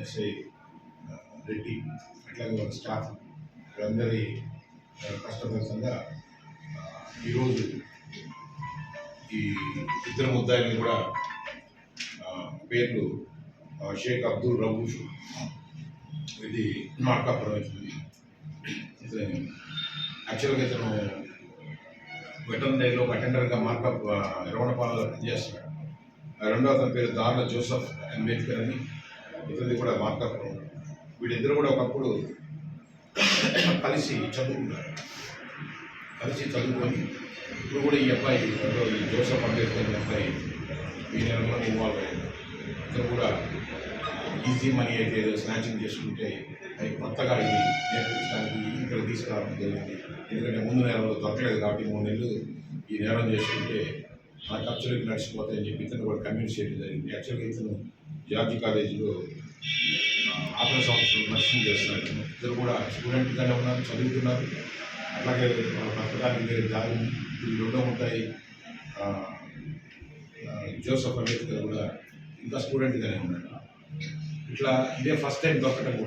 SI Reddy అట్లాగే వాళ్ళ staff వీళ్ళందరి ఆ, కష్టఫలితంగా ఈరోజు ఈ ఇద్దరు ముద్దాయిని కూడా పేర్లు షేక్ అబ్దుల్ రబూష్ ఇది మార్కాపురం వచ్చింది. ఇతను యాక్చువల్గా ఇతను వెటర్నరీలో అటెండర్గా మార్కప్ రవణపాలలో పనిచేస్తున్నాడు. రెండో అతని పేరు దార్ల జోసఫ్ అంబేద్కర్ అని. ఇతరులు కూడా మార్కాపురం వీళ్ళిద్దరు కూడా ఒకప్పుడు కలిసి చదువుకున్నారు. కలిసి చదువుకొని ఇప్పుడు కూడా ఈ అబ్బాయి ఈ జోసఫ్ అంబేద్కర్ అబ్బాయి ఈ నెలలో ఇన్వాల్వ్ అయ్యారు. ఇతను కూడా ఈజీ మనీ అయితే ఏదో స్నాచింగ్ చేసుకుంటే అవి కొత్తగా ఇది నేర్పించడానికి ఇక్కడ తీసుకురావడం జరిగింది. ఎందుకంటే ముందు నెలలో దొరకలేదు కాబట్టి మూడు నెలలు ఈ నేరం చేసుకుంటే మన ఖర్చులకు నడిచిపోతాయని చెప్పి ఇతను కూడా కమ్యూనిటీ చేయడం జరిగింది. యాక్చువల్గా ఇతను జార్జి కాలేజీలో ఆ, ఆఖరి సంవత్సరం నర్సింగ్ చేస్తున్నారు. ఇద్దరు కూడా స్టూడెంట్గానే ఉన్నారు చదువుతున్నారు. అట్లాగే మన వేరే దారి ఉంది. రెండో ఉంటాయి. జోసఫ్ అంబేద్కర్ కూడా ఇంకా స్టూడెంట్గానే ఉన్నాడు ఇట్లా ఇదే ఫస్ట్ టైం దొరకటం కూడా.